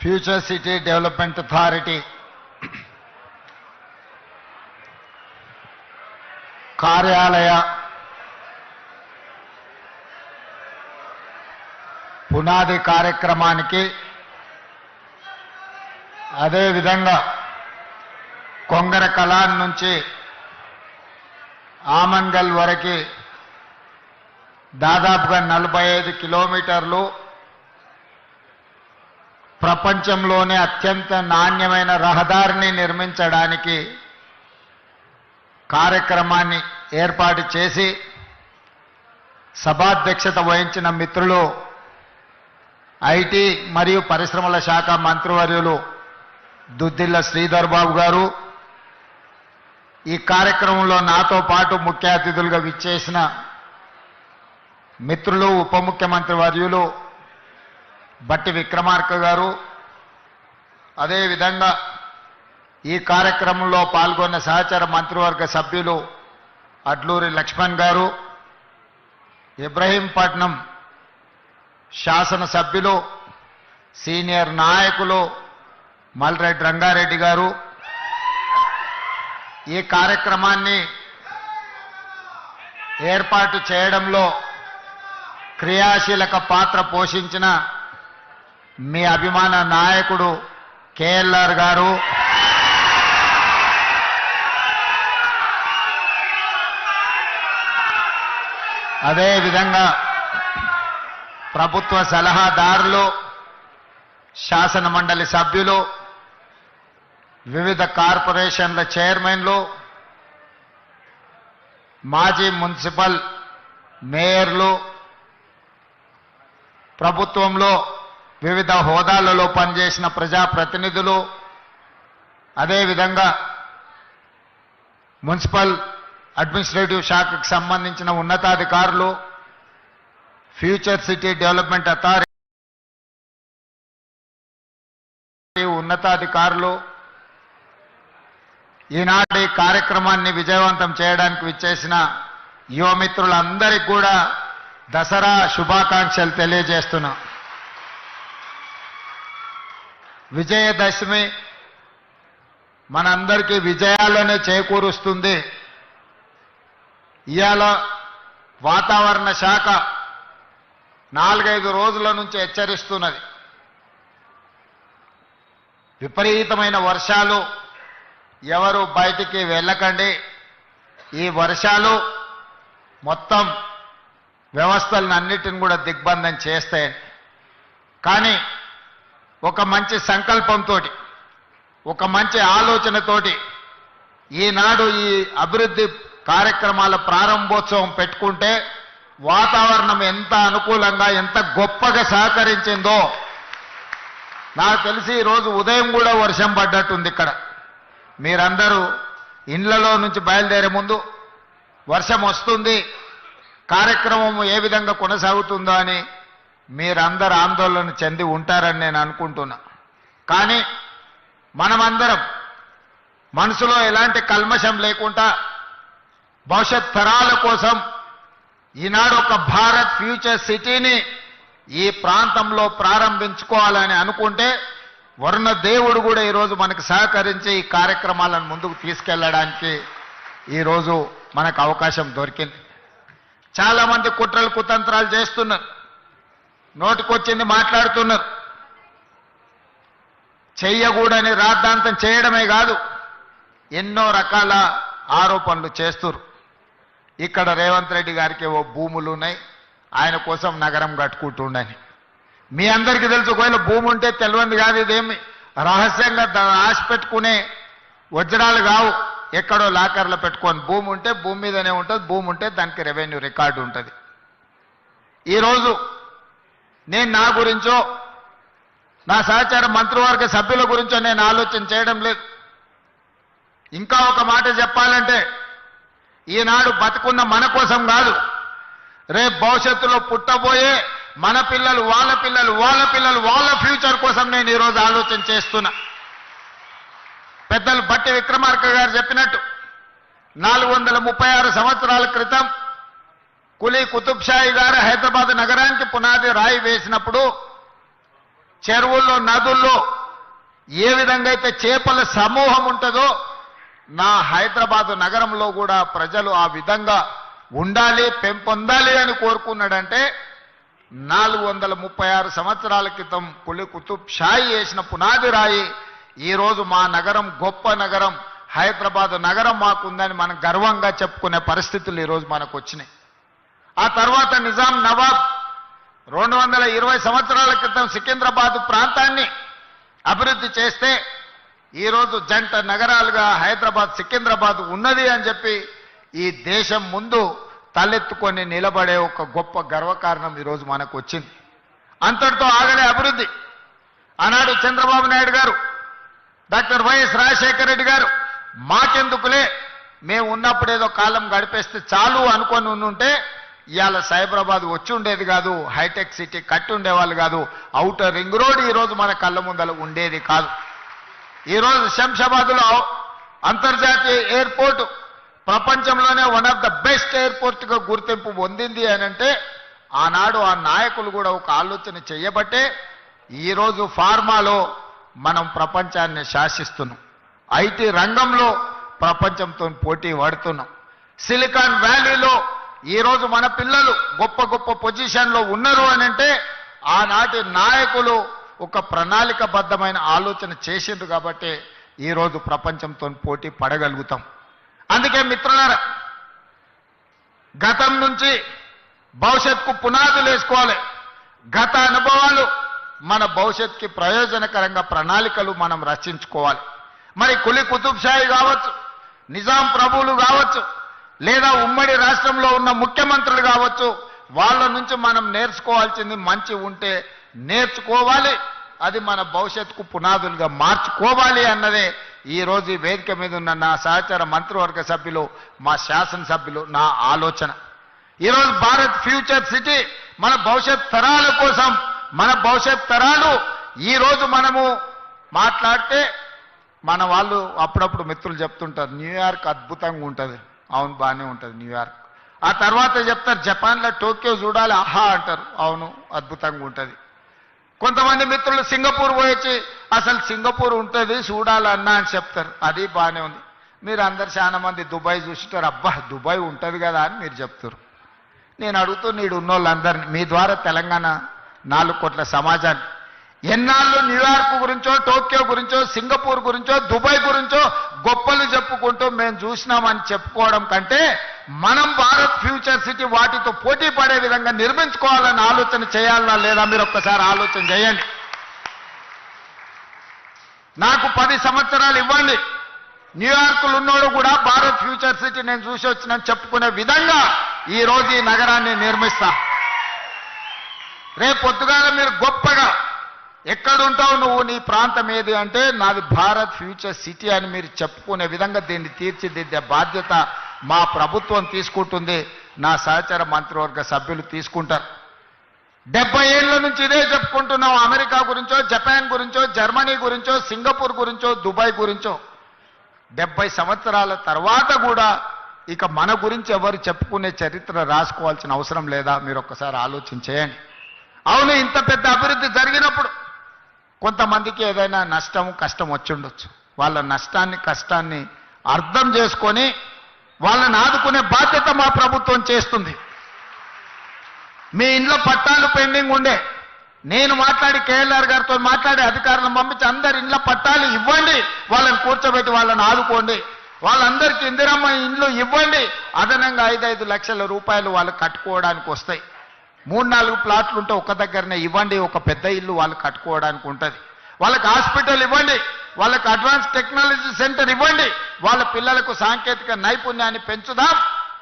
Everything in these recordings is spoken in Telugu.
ఫ్యూచర్ సిటీ డెవలప్మెంట్ అథారిటీ కార్యాలయ పునాది కార్యక్రమానికి అదేవిధంగా కొంగర కళాన్ నుంచి ఆమంగల్ వరకు దాదాపుగా నలభై ఐదు కిలోమీటర్లు ప్రపంచంలోనే అత్యంత నాణ్యమైన రహదారిని నిర్మించడానికి కార్యక్రమాన్ని ఏర్పాటు చేసి సభాధ్యక్షత వహించిన మిత్రులు ఐటీ మరియు పరిశ్రమల శాఖ మంత్రివర్యులు దుద్దిల్ల శ్రీధర్ బాబు గారు ఈ కార్యక్రమంలో నాతో పాటు ముఖ్య అతిథులుగా విచ్చేసిన మిత్రులు ఉప ముఖ్యమంత్రి వర్యులు బట్టి విక్రమార్క గారు అదేవిధంగా ఈ కార్యక్రమంలో పాల్గొన్న సహచర మంత్రివర్గ సభ్యులు అడ్లూరి లక్ష్మణ్ గారు ఇబ్రహీంపట్నం శాసనసభ్యులు సీనియర్ నాయకులు మల్రెడ్డి రంగారెడ్డి గారు. ఈ కార్యక్రమాన్ని ఏర్పాటు చేయడంలో క్రియాశీలక పాత్ర పోషించిన మీ అభిమాన నాయకుడు కేఎల్ఆర్ గారు. అదేవిధంగా ప్రభుత్వ సలహాదారులు శాసన మండలి సభ్యులు వివిధ కార్పొరేషన్ల చైర్మన్లు మాజీ మున్సిపల్ మేయర్లు ప్రభుత్వంలో వివిధ హోదాలలో పనిచేసిన ప్రజాప్రతినిధులు అదేవిధంగా మున్సిపల్ అడ్మినిస్ట్రేటివ్ శాఖకు సంబంధించిన ఉన్నతాధికారులు ఫ్యూచర్ సిటీ డెవలప్మెంట్ అథారిటీ ఉన్నతాధికారులు ఈనాటి కార్యక్రమాన్ని విజయవంతం చేయడానికి విచ్చేసిన యువమిత్రులందరికీ కూడా దసరా శుభాకాంక్షలు తెలియజేస్తున్నాం. విజయదశమి మనందరికీ విజయాలనే చేకూరుస్తుంది. ఇవాళ వాతావరణ శాఖ నాలుగైదు రోజుల నుంచి హెచ్చరిస్తున్నది. విపరీతమైన వర్షాలు ఎవరు బయటికి వెళ్ళకండి. ఈ వర్షాలు మొత్తం వ్యవస్థలను అన్నిటిని కూడా దిగ్బంధం చేస్తాయని. కానీ ఒక మంచి సంకల్పంతో ఒక మంచి ఆలోచనతోటి ఈనాడు ఈ అభివృద్ధి కార్యక్రమాల ప్రారంభోత్సవం పెట్టుకుంటే వాతావరణం ఎంత అనుకూలంగా ఎంత గొప్పగా సహకరించిందో. నాకు తెలిసి ఈరోజు ఉదయం కూడా వర్షం పడ్డట్టుంది ఇక్కడ. మీరందరూ ఇండ్లలో నుంచి బయలుదేరే ముందు వర్షం వస్తుంది కార్యక్రమం ఏ విధంగా కొనసాగుతుందో అని మీరందరు ఆందోళన చెంది ఉంటారని నేను అనుకుంటున్నా. కానీ మనమందరం మనసులో ఎలాంటి కల్మషం లేకుండా భవిష్యత్ తరాల కోసం ఈనాడు ఒక భారత్ ఫ్యూచర్ సిటీని ఈ ప్రాంతంలో ప్రారంభించుకోవాలని అనుకుంటే వరుణ దేవుడు కూడా ఈరోజు మనకు సహకరించి ఈ కార్యక్రమాలను ముందుకు తీసుకెళ్ళడానికి ఈరోజు మనకు అవకాశం దొరికింది. చాలామంది కుట్రలు కుతంత్రాలు చేస్తున్నారు. నోటికొచ్చింది మాట్లాడుతున్నారు. చెయ్యకూడని రాద్ధాంతం చేయడమే కాదు ఎన్నో రకాల ఆరోపణలు చేస్తున్నారు ఇక్కడ రేవంత్ రెడ్డి గారికి ఓ భూములు ఉన్నాయి ఆయన కోసం నగరం కట్టుకుంటుండని. మీ అందరికీ తెలుసు ఒకవేళ భూమి ఉంటే తెలియంది కాదు ఇదేమి. రహస్యంగా ఆశ పెట్టుకునే వజ్రాలు కావు. ఎక్కడో లాకర్లో పెట్టుకొని భూమి ఉంటే భూమి మీదనే ఉంటుంది భూమి ఉంటే దానికి రెవెన్యూ రికార్డు ఉంటుంది. ఈరోజు నేను నా గురించో నా సహచార మంత్రివర్గ సభ్యుల గురించో నేను ఆలోచన చేయడం లేదు. ఇంకా ఒక మాట చెప్పాలంటే ఈనాడు బతుకున్న మన కోసం కాదు. రేపు భవిష్యత్తులో పుట్టబోయే మన పిల్లలు వాళ్ళ పిల్లలు వాళ్ళ పిల్లలు వాళ్ళ ఫ్యూచర్ కోసం నేను ఈరోజు ఆలోచన చేస్తున్నా. పెద్దలు బట్టి విక్రమార్క గారు చెప్పినట్టు నాలుగు వందల ముప్పై ఆరు సంవత్సరాల క్రితం కులీ కుతుబ్షాయి గారు హైదరాబాద్ నగరానికి పునాది రాయి వేసినప్పుడు చెరువుల్లో నదుల్లో ఏ విధంగా అయితే చేపల సమూహం ఉంటుందో నా హైదరాబాదు నగరంలో కూడా ప్రజలు ఆ విధంగా ఉండాలి పెంపొందాలి అని కోరుకున్నాడంటే నాలుగు వందల ముప్పై ఆరు సంవత్సరాల క్రితం కులి కుతుబ్ షాయి వేసిన పునాది రాయి ఈరోజు మా నగరం గొప్ప నగరం హైదరాబాద్ నగరం మాకుందని మనం గర్వంగా చెప్పుకునే పరిస్థితులు ఈరోజు మనకు వచ్చినాయి. ఆ తర్వాత నిజాం నవాబ్ రెండు వందల ఇరవై సంవత్సరాల క్రితం సికింద్రాబాద్ ప్రాంతాన్ని అభివృద్ధి చేస్తే ఈరోజు జంట నగరాలుగా హైదరాబాద్ సికింద్రాబాద్ ఉన్నది అని చెప్పి ఈ దేశం ముందు తలెత్తుకొని నిలబడే ఒక గొప్ప గర్వకారణం ఈరోజు మనకు వచ్చింది. అంతటితో ఆగలే అభివృద్ధి. ఆనాడు చంద్రబాబు నాయుడు గారు డాక్టర్ వైఎస్ రాజశేఖర రెడ్డి గారు మాకెందుకులే మేము ఉన్నప్పుడు ఏదో కాలం గడిపేస్తే చాలు అనుకొని ఉంటే ఇవాళ సైబరాబాద్ వచ్చి ఉండేది కాదు హైటెక్ సిటీ కట్టి ఉండేవాళ్ళు కాదు. అవుటర్ రింగ్ రోడ్ ఈరోజు మన కళ్ళ ముందల ఉండేది కాదు. ఈరోజు శంషాబాద్లో అంతర్జాతీయ ఎయిర్పోర్ట్ ప్రపంచంలోనే వన్ ఆఫ్ ద బెస్ట్ ఎయిర్పోర్ట్గా గుర్తింపు పొందింది అని అంటే ఆనాడు ఆ నాయకులు కూడా ఒక ఆలోచన చేయబట్టే ఈరోజు ఫార్మాలో మనం ప్రపంచాన్ని శాసిస్తున్నాం. ఐటీ రంగంలో ప్రపంచంతో పోటీ పడుతున్నాం. సిలికాన్ వ్యాలీలో ఈరోజు మన పిల్లలు గొప్ప గొప్ప పొజిషన్లో ఉన్నారు అని అంటే ఆనాటి నాయకులు ఒక ప్రణాళికబద్ధమైన ఆలోచన చేసిండ్రు కాబట్టి ఈరోజు ప్రపంచంతో పోటీ పడగలుగుతాం. అందుకే మిత్రులారా గతం నుంచి భవిష్యత్తుకు పునాదులు వేసుకోవాలి. గత అనుభవాలు మన భవిష్యత్తుకి ప్రయోజనకరంగా ప్రణాళికలు మనం రచించుకోవాలి. మరి కులి కుతుబ్షాయి కావచ్చు నిజాం ప్రభువులు కావచ్చు లేదా ఉమ్మడి రాష్ట్రంలో ఉన్న ముఖ్యమంత్రులు కావచ్చు వాళ్ళ నుంచి మనం నేర్చుకోవాల్సింది మంచి ఉంటే నేర్చుకోవాలి. అది మన భవిష్యత్తుకు పునాదులుగా మార్చుకోవాలి అన్నదే ఈరోజు ఈ వేదిక మీద ఉన్న నా సహచర మంత్రివర్గ సభ్యులు మా శాసనసభ్యులు నా ఆలోచన. ఈరోజు భారత్ ఫ్యూచర్ సిటీ మన భవిష్యత్ తరాల కోసం మన భవిష్యత్ తరాలు ఈరోజు మనము మాట్లాడితే మన వాళ్ళు అప్పుడప్పుడు మిత్రులు చెప్తుంటారు న్యూయార్క్ అద్భుతంగా ఉంటుంది. అవును బాగానే ఉంటుంది న్యూయార్క్ ఆ తర్వాత చెప్తారు జపాన్లో టోక్యో చూడాలి ఆహా అంటారు. అవును అద్భుతంగా ఉంటుంది. కొంతమంది మిత్రులు సింగపూర్ పోయొచ్చి అసలు సింగపూర్ ఉంటుంది చూడాలన్నా అని చెప్తారు. అది బాగానే ఉంది. మీరు అందరు చాలా మంది దుబాయ్ చూసిటారు అబ్బా దుబాయ్ ఉంటుంది కదా అని మీరు చెప్తారు. నేను అడుగుతూ నీడు ఉన్నోళ్ళందరినీ మీ ద్వారా తెలంగాణ నాలుగు కోట్ల సమాజాన్ని ఎన్నాళ్ళు న్యూయార్క్ గురించో టోక్యో గురించో సింగపూర్ గురించో దుబాయ్ గురించో గొప్పలు చెప్పుకుంటూ మేము చూసినామని చెప్పుకోవడం కంటే మనం భారత్ ఫ్యూచర్ సిటీ వాటితో పోటీ పడే విధంగా నిర్మించుకోవాలని ఆలోచన చేయాలన్నా లేదా మీరు ఒక్కసారి ఆలోచన చేయండి. నాకు పది సంవత్సరాలు ఇవ్వండి. న్యూయార్క్లో ఉన్నోడు కూడా భారత్ ఫ్యూచర్ సిటీ నేను చూసి వచ్చిన చెప్పుకునే విధంగా ఈ రోజు ఈ నగరాన్ని నిర్మిస్తా. రేపు పొద్దుగాల మీరు గొప్పగా ఎక్కడుంటావు నువ్వు నీ ప్రాంతం ఏది అంటే నాది భారత్ ఫ్యూచర్ సిటీ అని మీరు చెప్పుకునే విధంగా దీన్ని తీర్చిదిద్దే బాధ్యత మా ప్రభుత్వం తీసుకుంటుంది. నా సహచర మంత్రివర్గ సభ్యులు తీసుకుంటారు. డెబ్బై ఏళ్ళ నుంచి ఇదే చెప్పుకుంటున్నాం. అమెరికా గురించో జపాన్ గురించో జర్మనీ గురించో సింగపూర్ గురించో దుబాయ్ గురించో. డెబ్బై సంవత్సరాల తర్వాత కూడా ఇక మన గురించి ఎవరు చెప్పుకునే చరిత్ర రాసుకోవాల్సిన అవసరం లేదా? మీరు ఒక్కసారి ఆలోచించేయండి అవును ఇంత పెద్ద అభివృద్ధి జరిగినప్పుడు కొంతమందికి ఏదైనా నష్టం కష్టం వచ్చి ఉండొచ్చు వాళ్ళ నష్టాన్ని కష్టాన్ని అర్థం చేసుకొని వాళ్ళని ఆదుకునే బాధ్యత మా ప్రభుత్వం చేస్తుంది. మీ ఇంట్లో పట్టాలు పెండింగ్ ఉండే. నేను మాట్లాడి కేఎల్ఆర్ గారితో మాట్లాడి అధికారులను పంపించి అందరి ఇంట్లో పట్టాలు ఇవ్వండి. వాళ్ళని కూర్చోబెట్టి వాళ్ళని ఆదుకోండి. వాళ్ళందరికీ ఇందిరమ్మ ఇండ్లు ఇవ్వండి. అదనంగా ఐదైదు లక్షల రూపాయలు వాళ్ళు కట్టుకోవడానికి వస్తాయి. మూడు నాలుగు ప్లాట్లు ఉంటే ఒక దగ్గరనే ఇవ్వండి ఒక పెద్ద ఇల్లు వాళ్ళు కట్టుకోవడానికి ఉంటుంది. వాళ్ళకి హాస్పిటల్ ఇవ్వండి వాళ్ళకి అడ్వాన్స్ టెక్నాలజీ సెంటర్ ఇవ్వండి వాళ్ళ పిల్లలకు సాంకేతిక నైపుణ్యాన్ని పెంచుదాం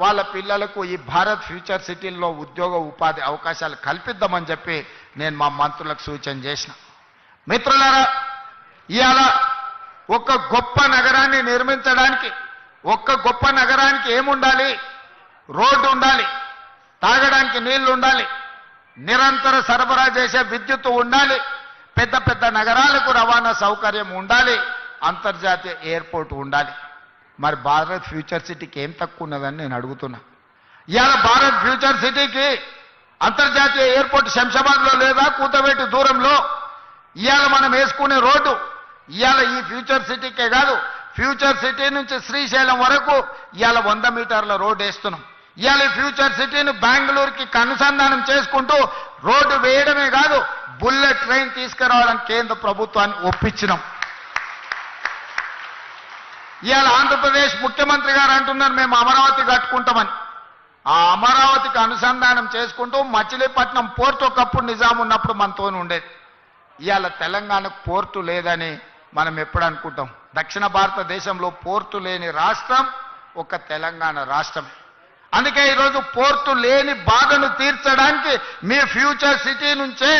వాళ్ళ పిల్లలకు ఈ భారత్ ఫ్యూచర్ సిటీల్లో ఉద్యోగ ఉపాధి అవకాశాలు కల్పిద్దామని చెప్పి నేను మా మంత్రులకు సూచన చేసిన. మిత్రులారా ఇవాళ ఒక గొప్ప నగరాన్ని నిర్మించడానికి ఒక్క గొప్ప నగరానికి ఏముండాలి? రోడ్డు ఉండాలి. తాగడానికి నీళ్ళు ఉండాలి. నిరంతర సరఫరా చేసే విద్యుత్ ఉండాలి. పెద్ద పెద్ద నగరాలకు రవాణా సౌకర్యం ఉండాలి. అంతర్జాతీయ ఎయిర్పోర్ట్ ఉండాలి. మరి భారత్ ఫ్యూచర్ సిటీకి ఏం తక్కువ ఉన్నదని నేను అడుగుతున్నా. ఇవాళ భారత్ ఫ్యూచర్ సిటీకి అంతర్జాతీయ ఎయిర్పోర్ట్ శంషాబాద్లో లేదా కూతవేటి దూరంలో ఇవాళ మనం వేసుకునే రోడ్డు ఇవాళ ఈ ఫ్యూచర్ సిటీకే కాదు. ఫ్యూచర్ సిటీ నుంచి శ్రీశైలం వరకు ఇవాళ వంద మీటర్ల రోడ్డు వేస్తున్నాం. ఇవాళ ఈ ఫ్యూచర్ సిటీని బెంగళూరుకి అనుసంధానం చేసుకుంటూ రోడ్డు వేయడమే కాదు బుల్లెట్ ట్రైన్ తీసుకురావడానికి కేంద్ర ప్రభుత్వాన్ని ఒప్పించినాం. ఇవాళ ఆంధ్రప్రదేశ్ ముఖ్యమంత్రి గారు అంటున్నారు మేము అమరావతి కట్టుకుంటామని. ఆ అమరావతికి అనుసంధానం చేసుకుంటూ మచిలీపట్నం పోర్టు ఒకప్పుడు నిజాం ఉన్నప్పుడు మనతో ఉండేది. ఇవాళ తెలంగాణకు పోర్టు లేదని మనం ఎప్పుడు అనుకుంటాం? దక్షిణ భారతదేశంలో పోర్టు లేని రాష్ట్రం ఒక తెలంగాణ రాష్ట్రం అందుకే ఈరోజు పోర్టు లేని బాధను తీర్చడానికి మీ ఫ్యూచర్ సిటీ నుంచే